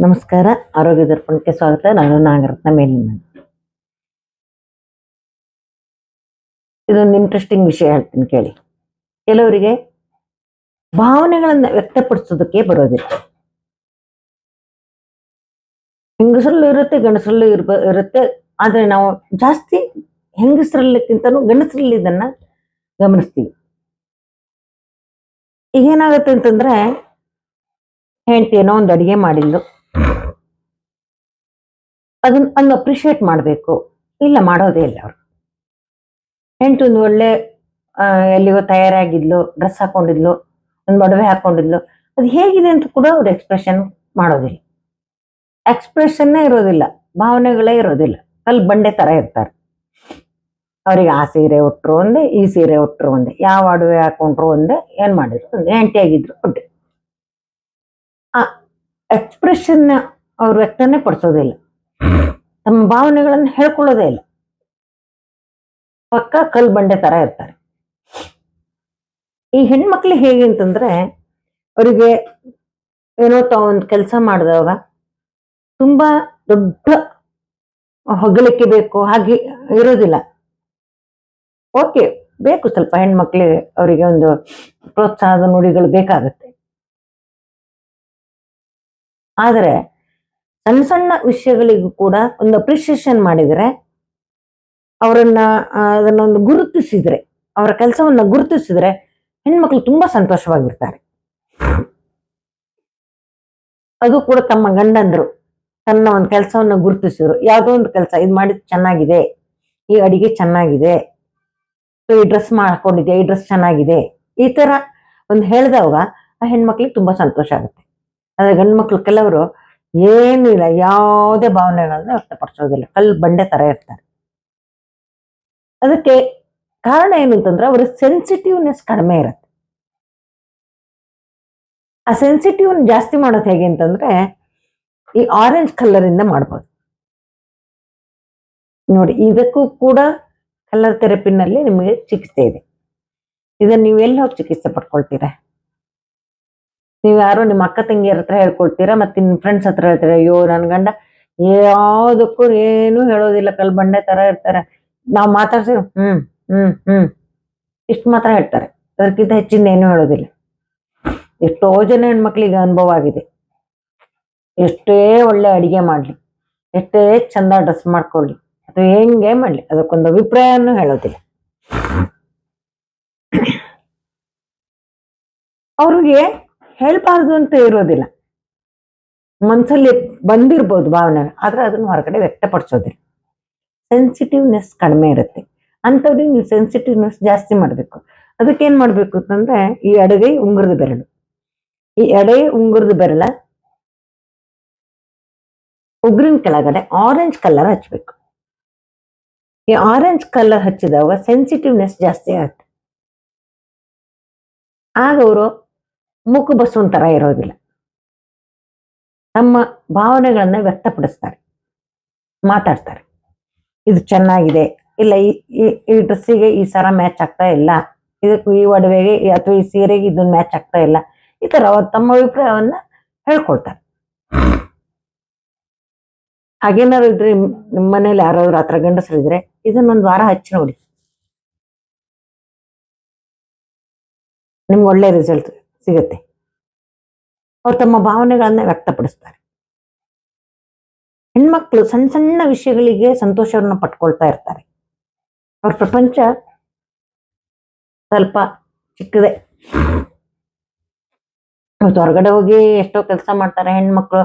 ನಮಸ್ಕಾರ, ಆರೋಗ್ಯ ದರ್ಪಣಕ್ಕೆ ಸ್ವಾಗತ. ನಾನು ನಾಗರತ್ನ ಮೇಲಿನ ಇದೊಂದು ಇಂಟ್ರೆಸ್ಟಿಂಗ್ ವಿಷಯ ಹೇಳ್ತೀನಿ ಕೇಳಿ. ಕೆಲವರಿಗೆ ಭಾವನೆಗಳನ್ನ ವ್ಯಕ್ತಪಡಿಸೋದಕ್ಕೆ ಬರೋದಿಲ್ಲ. ಹೆಂಗಸರಲ್ಲೂ ಇರುತ್ತೆ, ಗಂಡಸರಲ್ಲೂ ಇರ್ಬ, ಇರುತ್ತೆ. ಆದ್ರೆ ನಾವು ಜಾಸ್ತಿ ಹೆಂಗಸರಲ್ಲಿಕ್ಕಿಂತನೂ ಗಂಡಸರಲ್ಲಿ ಇದನ್ನ ಗಮನಿಸ್ತೀವಿ. ಈಗೇನಾಗತ್ತೆ ಅಂತಂದ್ರೆ ಹೆಂಡತಿ ಏನೋ ಒಂದು ಅಡಿಗೆ ಮಾಡಿದ್ಲು ಅದನ್ನ ಹಂಗ ಅಪ್ರಿಷಿಯೇಟ್ ಮಾಡಬೇಕು. ಇಲ್ಲ, ಮಾಡೋದೇ ಇಲ್ಲ ಅವ್ರು. ಹೆಂಡತಿ ಒಂದು ಒಳ್ಳೆ ಎಲ್ಲಿಗೋ ತಯಾರಾಗಿದ್ಲು ಡ್ರೆಸ್ ಹಾಕೊಂಡಿದ್ಲು, ಒಂದು ಒಡವೆ ಹಾಕೊಂಡಿದ್ಲು. ಅದು ಹೇಗಿದೆ ಅಂತ ಕೂಡ ಅವ್ರು ಎಕ್ಸ್ಪ್ರೆಷನ್ ಮಾಡೋದಿಲ್ಲ. ಎಕ್ಸ್ಪ್ರೆಷನ್ನೇ ಇರೋದಿಲ್ಲ. ಭಾವನೆಗಳೇ ಇರೋದಿಲ್ಲ. ಅಲ್ಲಿ ಬಂಡೆ ತರ ಇರ್ತಾರೆ. ಅವ್ರಿಗೆ ಆ ಸೀರೆ ಉಟ್ರು ಒಂದೇ, ಈ ಸೀರೆ ಉಟ್ರು ಒಂದೇ, ಯಾವ ಅಡುವೆ ಹಾಕೊಂಡ್ರು ಒಂದೇ, ಏನ್ ಮಾಡಿದ್ರು ಒಂದೇ ಆಗಿದ್ರು ಒಂದೇ. ಆ ಎಕ್ಸ್ಪ್ರೆಷನ್ ಅವ್ರು ವ್ಯಕ್ತನೇ ಪಡಿಸೋದಿಲ್ಲ ತಮ್ಮ ಭಾವನೆಗಳನ್ನು ಹೇಳ್ಕೊಳ್ಳೋದೇ ಇಲ್ಲ. ಪಕ್ಕ ಕಲ್ ಬಂಡೆ ತರ ಇರ್ತಾರೆ. ಈ ಹೆಣ್ಮಕ್ಳು ಹೇಗೆ ಅಂತಂದ್ರೆ, ಅವರಿಗೆ ಏನೋ ತಾವು ಒಂದು ಕೆಲಸ ಮಾಡಿದಾಗ ತುಂಬಾ ದೊಡ್ಡ ಹೊಗಳಿಕೆ ಬೇಕು, ಹಾಗೆ ಇರೋದಿಲ್ಲ. ಓಕೆ ಬೇಕು ಸ್ವಲ್ಪ ಹೆಣ್ಮಕ್ಳಿಗೆ ಅವರಿಗೆ ಒಂದು ಪ್ರೋತ್ಸಾಹದ ನುಡಿಗಳು ಬೇಕಾಗುತ್ತೆ. ಆದರೆ ಸಣ್ಣ ಸಣ್ಣ ವಿಷಯಗಳಿಗೂ ಕೂಡ ಒಂದು ಅಪ್ರಿಷಿಯೇಷನ್ ಮಾಡಿದರೆ ಅವರನ್ನ ಅದನ್ನೊಂದು ಗುರುತಿಸಿದ್ರೆ, ಅವರ ಕೆಲಸವನ್ನ ಗುರುತಿಸಿದ್ರೆ ಹೆಣ್ಮಕ್ಳು ತುಂಬಾ ಸಂತೋಷವಾಗಿರ್ತಾರೆ. ಅದು ಕೂಡ ತಮ್ಮ ಗಂಡಂದ್ರು ತನ್ನ ಒಂದು ಕೆಲಸವನ್ನ ಗುರುತಿಸಿದ್ರು. ಯಾವುದೋ ಒಂದು ಕೆಲಸ, ಇದು ಮಾಡಿದ್ ಚೆನ್ನಾಗಿದೆ, ಈ ಅಡಿಗೆ ಚೆನ್ನಾಗಿದೆ ಈ ಡ್ರೆಸ್ ಮಾಡ್ಕೊಂಡಿದ್ಯಾ? ಈ ಡ್ರೆಸ್ ಚೆನ್ನಾಗಿದೆ? ಈ ತರ ಒಂದು ಹೇಳಿದವಾಗ ಆ ಹೆಣ್ಮಕ್ಳಿಗೆ ತುಂಬಾ ಸಂತೋಷ ಆಗುತ್ತೆ. ಆದ್ರೆ ಗಂಡು ಮಕ್ಳು ಕೆಲವರು ಏನೂ ಇಲ್ಲ, ಯಾವುದೇ ಭಾವನೆಗಳನ್ನ ವ್ಯಕ್ತಪಡಿಸೋದಿಲ್ಲ. ಕಲ್ ಬಂಡೆ ತರ ಇರ್ತಾರೆ. ಅದಕ್ಕೆ ಕಾರಣ ಏನು ಅಂತಂದ್ರೆ ಅವರ ಸೆನ್ಸಿಟಿವ್ನೆಸ್ ಕಡಿಮೆ ಇರುತ್ತೆ. ಆ ಸೆನ್ಸಿಟಿವ್ ಜಾಸ್ತಿ ಮಾಡೋದು ಹೇಗೆ ಅಂತಂದ್ರೆ ಈ ಆರೆಂಜ್ ಕಲರಿಂದ ಮಾಡ್ಬೋದು. ನೋಡಿ, ಇದಕ್ಕೂ ಕೂಡ ಕಲರ್ ಥೆರಪಿನಲ್ಲಿ ನಿಮಗೆ ಚಿಕಿತ್ಸೆ ಇದೆ. ಇದನ್ನು ನೀವು ಎಲ್ಲಿ ಹೋಗಿ ಚಿಕಿತ್ಸೆ ಪಡ್ಕೊಳ್ತೀರಾ? ನೀವು ಯಾರೋ ನಿಮ್ಮ ಅಕ್ಕ ತಂಗಿಯರ ಹತ್ರ ಹೇಳ್ಕೊಳ್ತೀರಾ? ಮತ್ತೆ ನಿಮ್ಮ ಫ್ರೆಂಡ್ಸ್ ಹತ್ರ ಹೇಳ್ತೀರಾ? ಅಯ್ಯೋ ನನ್ನ ಗಂಡ ಯಾವುದಕ್ಕೂ ಏನೂ ಹೇಳೋದಿಲ್ಲ. ಕಲ್ ಬಂಡೆ ತರ ಇರ್ತಾರೆ. ನಾವು ಮಾತಾಡ್ಸಿರು ಹ್ಮ್ ಹ್ಮ್ ಹ್ಞೂ ಇಷ್ಟು ಮಾತ್ರ ಹೇಳ್ತಾರೆ. ಅದಕ್ಕಿಂತ ಹೆಚ್ಚಿನ ಏನು ಹೇಳೋದಿಲ್ಲ. ಎಷ್ಟೋ ಜನ ಹೆಣ್ಮಕ್ಳಿಗೆ ಅನುಭವ ಆಗಿದೆ. ಎಷ್ಟೇ ಒಳ್ಳೆ ಅಡಿಗೆ ಮಾಡಲಿ. ಎಷ್ಟೇ ಚಂದ ಡ್ರೆಸ್ ಮಾಡ್ಕೊಳ್ಳಿ. ಅಥವಾ ಹೆಂಗೆ ಮಾಡ್ಲಿ? ಅದಕ್ಕೊಂದು ಅಭಿಪ್ರಾಯನೂ ಹೇಳೋದಿಲ್ಲ. ಅವ್ರಿಗೆ ಹೇಳ್ಬಾರ್ದು ಅಂತ ಇರೋದಿಲ್ಲ. ಮನಸ್ಸಲ್ಲಿ ಬಂದಿರ್ಬೋದು ಭಾವನೆ, ಆದ್ರೆ ಅದನ್ನ ಹೊರಗಡೆ ವ್ಯಕ್ತಪಡಿಸೋದಿಲ್ಲ. ಸೆನ್ಸಿಟಿವ್ನೆಸ್ ಕಡಿಮೆ ಇರುತ್ತೆ. ಅಂಥವ್ರಿಗೆ ನೀವು ಸೆನ್ಸಿಟಿವ್ನೆಸ್ ಜಾಸ್ತಿ ಮಾಡಬೇಕು. ಅದಕ್ಕೆ ಮಾಡಬೇಕು ಮಾಡ್ಬೇಕು ಅಂತಂದ್ರೆ, ಈ ಎಡಗೈ ಉಂಗುರದ ಬೆರಳು. ಈ ಎಡೆ ಉಂಗುರದ ಬೆರಳ ಉಗುರಿನ ಕೆಳಗಡೆ ಆರೆಂಜ್ ಕಲರ್ ಹಚ್ಬೇಕು. ಈ ಆರೆಂಜ್ ಕಲರ್ ಹಚ್ಚಿದಾಗ ಸೆನ್ಸಿಟಿವ್ನೆಸ್ ಜಾಸ್ತಿ ಆಗುತ್ತೆ ಆಗ ಅವರು ಮುಖ ಬಸವನ್ ತರ ಇರೋದಿಲ್ಲ. ತಮ್ಮ ಭಾವನೆಗಳನ್ನ ವ್ಯಕ್ತಪಡಿಸ್ತಾರೆ, ಮಾತಾಡ್ತಾರೆ. ಇದು ಚೆನ್ನಾಗಿದೆ, ಇಲ್ಲ ಈ, ಈ- ಡ್ರೆಸ್ಸಿಗೆ ಈ ಸರ ಮ್ಯಾಚ್ ಆಗ್ತಾ ಇಲ್ಲ ಇದಕ್ಕೂ ಈ ಒಡವೆಗೆ ಅಥವಾ ಈ ಸೀರೆಗೆ ಇದನ್ನ ಮ್ಯಾಚ್ ಆಗ್ತಾ ಇಲ್ಲ, ಈ ಥರ ಅವ್ರು ತಮ್ಮ ಅಭಿಪ್ರಾಯವನ್ನ ಹೇಳ್ಕೊಳ್ತಾರೆ. ಹಾಗೇನಾದ್ರು ಇದ್ರೆ ನಿಮ್ಮ ಮನೇಲಿ ಯಾರಾದ್ರೂ ಹತ್ರ ಗಂಡಸರು ಗಂಡಸರಿದ್ರೆ ಇದನ್ನೊಂದು ವಾರ ಹಚ್ಚಿ ನೋಡಿ. ನಿಮ್ಗೆ ಒಳ್ಳೆ ರಿಸಲ್ಟ್ ಸಿಗುತ್ತೆ. ಅವ್ರು ತಮ್ಮ ಭಾವನೆಗಳನ್ನ ವ್ಯಕ್ತಪಡಿಸ್ತಾರೆ. ಹೆಣ್ಮಕ್ಳು ಸಣ್ಣ ಸಣ್ಣ ವಿಷಯಗಳಿಗೆ ಸಂತೋಷವನ್ನ ಪಟ್ಕೊಳ್ತಾ ಇರ್ತಾರೆ. ಅವ್ರ ಪ್ರಪಂಚ ಸ್ವಲ್ಪ ಚಿಕ್ಕದೆ. ಇವತ್ತು ಹೊರಗಡೆ ಹೋಗಿ ಎಷ್ಟೋ ಕೆಲಸ ಮಾಡ್ತಾರೆ ಹೆಣ್ಮಕ್ಳು.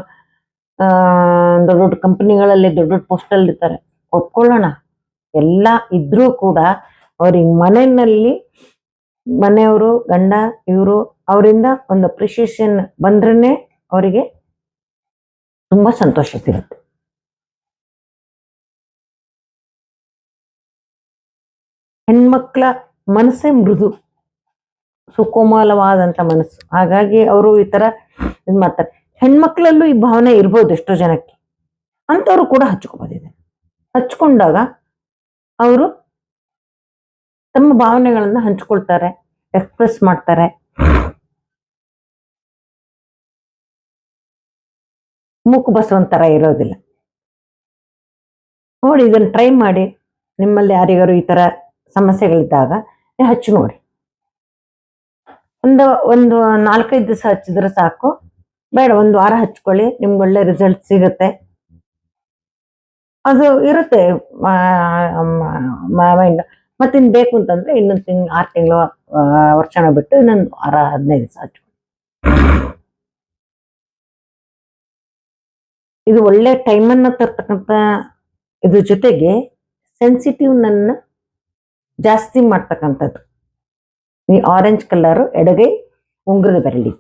ದೊಡ್ಡ ದೊಡ್ಡ ಕಂಪನಿಗಳಲ್ಲಿ ದೊಡ್ಡ ದೊಡ್ಡ ಪೋಸ್ಟ್ ಅಲ್ಲಿ ಇರ್ತಾರೆ ಒಪ್ಕೊಳ್ಳೋಣ. ಎಲ್ಲ ಇದ್ರೂ ಕೂಡ ಅವ್ರಿಗೆ ಮನೆಯಲ್ಲಿ ಮನೆಯವರು, ಗಂಡ, ಇವರು ಅವರಿಂದ ಒಂದು ಅಪ್ರಿಷಿಯೇಷನ್ ಬಂದ್ರೇನೆ ಅವರಿಗೆ ತುಂಬಾ ಸಂತೋಷ ಸಿಗುತ್ತೆ. ಹೆಣ್ಮಕ್ಳ ಮನಸ್ಸೇ ಮೃದು. ಸುಕೋಮಲವಾದಂತ ಮನಸ್ಸು. ಹಾಗಾಗಿ ಅವರು ಈ ತರ ಇದ್ ಮಾಡ್ತಾರೆ ಹೆಣ್ಮಕ್ಳಲ್ಲೂ ಈ ಭಾವನೆ ಇರ್ಬೋದು ಎಷ್ಟೋ ಜನಕ್ಕೆ. ಅಂಥವ್ರು ಕೂಡ ಹಚ್ಕೋಬೋದಿದೆ. ಹಚ್ಕೊಂಡಾಗ ಅವರು ತಮ್ಮ ಭಾವನೆಗಳನ್ನ ಹಂಚ್ಕೊಳ್ತಾರೆ ಎಕ್ಸ್ಪ್ರೆಸ್ ಮಾಡ್ತಾರೆ. ಮೂಕು ಬಸವಂತರ ಇರೋದಿಲ್ಲ. ನೋಡಿ, ಇದನ್ನು ಟ್ರೈ ಮಾಡಿ ನಿಮ್ಮಲ್ಲಿ ಯಾರಿಗಾರು ಈ ಥರ ಸಮಸ್ಯೆಗಳಿದ್ದಾಗ ಹಚ್ಚಿ ನೋಡಿ. ಒಂದು ಒಂದು ನಾಲ್ಕೈದು ದಿವಸ ಹಚ್ಚಿದ್ರೆ ಸಾಕು. ಬೇಡ, ಒಂದು ವಾರ ಹಚ್ಕೊಳ್ಳಿ, ನಿಮ್ಗೆ ಒಳ್ಳೆ ರಿಸಲ್ಟ್ ಸಿಗುತ್ತೆ. ಅದು ಇರುತ್ತೆ ಮೈಂಡ್ ಮತ್ತಿನ್ ಬೇಕು ಅಂತಂದ್ರೆ ಇನ್ನೊಂದು ತಿಂಗ್, ಆರು ತಿಂಗಳು ವರ್ಷನ ಬಿಟ್ಟು ಇನ್ನೊಂದು ವಾರ, ಹದಿನೈದು ದಿವಸ ಹಚ್ಕೊಳ್ಳಿ. ಇದು ಒಳ್ಳೆ ಟೈಮನ್ನ ತರ್ತಕ್ಕಂಥ ಇದ್ರ ಜೊತೆಗೆ ಸೆನ್ಸಿಟಿವ್ ನನ್ನ ಜಾಸ್ತಿ ಮಾಡ್ತಕ್ಕಂಥದ್ದು. ಈ ಆರೆಂಜ್ ಕಲರ್ ಎಡಗೈ, ಉಂಗುರದ ಬೆರಳಿ.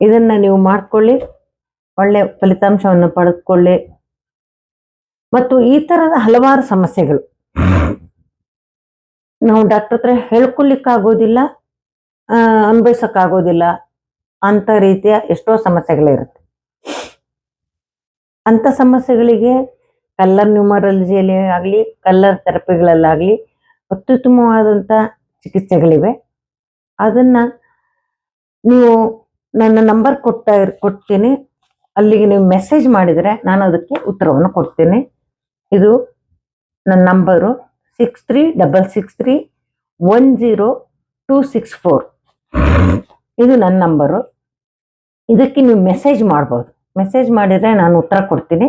ಇದನ್ನ ನೀವು ಮಾಡ್ಕೊಳ್ಳಿ. ಒಳ್ಳೆ ಫಲಿತಾಂಶವನ್ನು ಪಡೆದುಕೊಳ್ಳಿ ಮತ್ತು ಈ ತರದ ಹಲವಾರು ಸಮಸ್ಯೆಗಳು. ನಾವು ಡಾಕ್ಟರ್ ಹತ್ರ ಹೇಳ್ಕೊಳ್ಲಿಕ್ಕಾಗೋದಿಲ್ಲ ಅನುಭವಿಸೋಕ್ಕಾಗೋದಿಲ್ಲ ಅಂತ ರೀತಿಯ ಎಷ್ಟೋ ಸಮಸ್ಯೆಗಳಿರುತ್ತೆ. ಅಂತ ಸಮಸ್ಯೆಗಳಿಗೆ ಕಲ್ಲರ್ ನ್ಯೂಮರಾಲಜಿಯಲ್ಲಿ ಆಗಲಿ, ಕಲ್ಲರ್ ಥೆರಪಿಗಳಲ್ಲಾಗಲಿ ಅತ್ಯುತ್ತಮವಾದಂಥ ಚಿಕಿತ್ಸೆಗಳಿವೆ. ಅದನ್ನ ನೀವು ನನ್ನ ನಂಬರ್ ಕೊಟ್ಟ, ಕೊಡ್ತೀನಿ. ಅಲ್ಲಿಗೆ ನೀವು ಮೆಸೇಜ್ ಮಾಡಿದರೆ ನಾನು ಅದಕ್ಕೆ ಉತ್ತರವನ್ನು ಕೊಡ್ತೀನಿ. ಇದು ನನ್ನ number six three double six three one zero two six four ಇದು ನನ್ನ ನಂಬರು ಇದಕ್ಕೆ ನೀವು ಮೆಸೇಜ್ ಮಾಡ್ಬೋದು. ಮೆಸೇಜ್ ಮಾಡಿದರೆ ನಾನು ಉತ್ತರ ಕೊಡ್ತೀನಿ.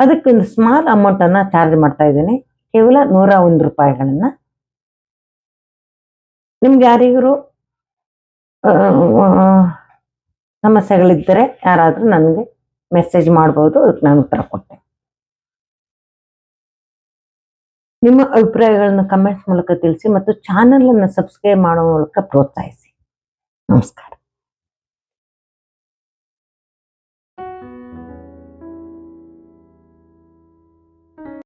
ಅದಕ್ಕೆ ಒಂದು ಸ್ಮಾಲ್ ಅಮೌಂಟನ್ನು ಚಾರ್ಜ್ ಮಾಡ್ತಾ ಇದ್ದೀನಿ. ಕೇವಲ ನೂರ ಒಂದು ರೂಪಾಯಿಗಳನ್ನು. ನಿಮ್ಗೆ ಯಾರಿಗೂ ಸಮಸ್ಯೆಗಳಿದ್ದರೆ ಯಾರಾದರೂ ನನಗೆ ಮೆಸೇಜ್ ಮಾಡ್ಬೋದು, ಅದಕ್ಕೆ ನಾನು ಉತ್ತರ ಕೊಟ್ಟೆ ನಿಮ್ಮ ಅಭಿಪ್ರಾಯಗಳನ್ನು ಕಮೆಂಟ್ಸ್ ಮೂಲಕ ತಿಳಿಸಿ ಮತ್ತು ಚಾನಲನ್ನು ಸಬ್ಸ್ಕ್ರೈಬ್ ಮಾಡೋ ಮೂಲಕ ಪ್ರೋತ್ಸಾಹಿಸಿ. ನಮಸ್ಕಾರ.